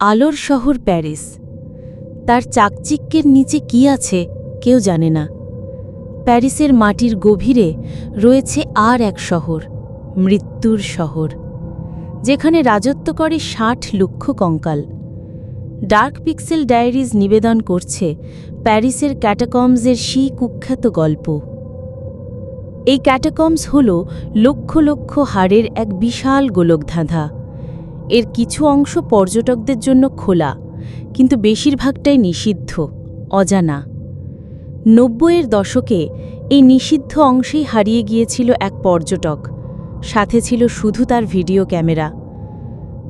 আলোর শহর প্যারিস। তার চাকচিক্যের নিচে কি আছে কেউ জানে না। প্যারিসের মাটির গভীরে রয়েছে আর এক শহর, মৃত্যুর শহর, যেখানে রাজত্ব করে ষাট লক্ষ কঙ্কাল। ডার্ক পিক্সেল ডায়েরিজ নিবেদন করছে প্যারিসের ক্যাটাকমসের সেই কুখ্যাত গল্প। এই ক্যাটাকমস হল লক্ষ লক্ষ হাড়ের এক বিশাল গোলকধাঁধা। এর কিছু অংশ পর্যটকদের জন্য খোলা, কিন্তু বেশিরভাগটাই নিষিদ্ধ, অজানা। নব্বইয়ের দশকে এই নিষিদ্ধ অংশেই হারিয়ে গিয়েছিল এক পর্যটক, সাথে ছিল শুধু তার ভিডিও ক্যামেরা।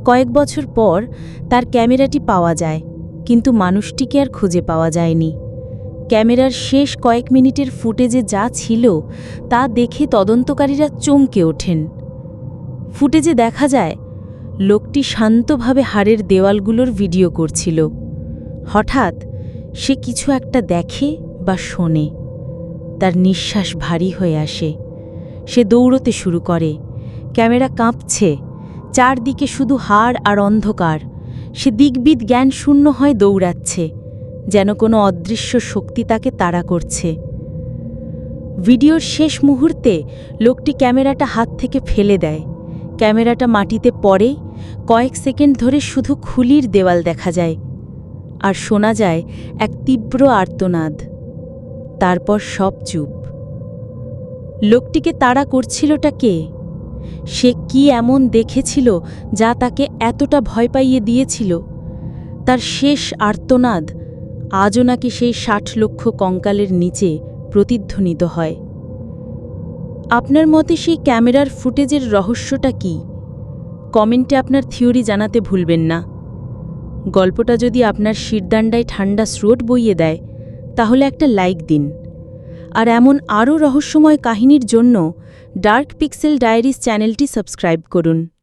কয়েক বছর পর তার ক্যামেরাটি পাওয়া যায়, কিন্তু মানুষটিকে আর খুঁজে পাওয়া যায়নি। ক্যামেরার শেষ কয়েক মিনিটের ফুটেজে যা ছিল তা দেখে তদন্তকারীরা চমকে ওঠেন। ফুটেজে দেখা যায় লোকটি শান্তভাবে হাড়ের দেওয়ালগুলোর ভিডিও করছিল। হঠাৎ সে কিছু একটা দেখে বা শোনে। তার নিঃশ্বাস ভারী হয়ে আসে। সে দৌড়তে শুরু করে। ক্যামেরা কাঁপছে। চারদিকে শুধু হাড় আর অন্ধকার। সে দিকবিদ জ্ঞান শূন্য হয় দৌড়াচ্ছে, যেন কোনো অদৃশ্য শক্তি তাকে তাড়া করছে। ভিডিওর শেষ মুহূর্তে লোকটি ক্যামেরাটা হাত থেকে ফেলে দেয়। ক্যামেরাটা মাটিতে পড়ে, কয়েক সেকেন্ড ধরে শুধু খুলির দেওয়াল দেখা যায়। আর শোনা যায় এক তীব্র আর্তনাদ। তারপর সব চুপ। লোকটিকে তাড়া করছিলটা কে? সে কি এমন দেখেছিল যা তাকে এতটা ভয় পাইয়ে দিয়েছিল? তার শেষ আর্তনাদ আজও নাকি সেই ষাট লক্ষ কঙ্কালের নিচে প্রতিধ্বনিত হয়। আপনার মতে সেই ক্যামেরার ফুটেজের রহস্যটা কি? কমেন্টে আপনার থিওরি জানাতে ভুলবেন না। গল্পটা যদি আপনার শিরদাণ্ডায় ঠান্ডা স্রোট বইয়ে দেয়, তাহলে একটা লাইক দিন। আর এমন আরও রহস্যময় কাহিনীর জন্য ডার্ক পিক্সেল ডায়েরিস চ্যানেলটি সাবস্ক্রাইব করুন।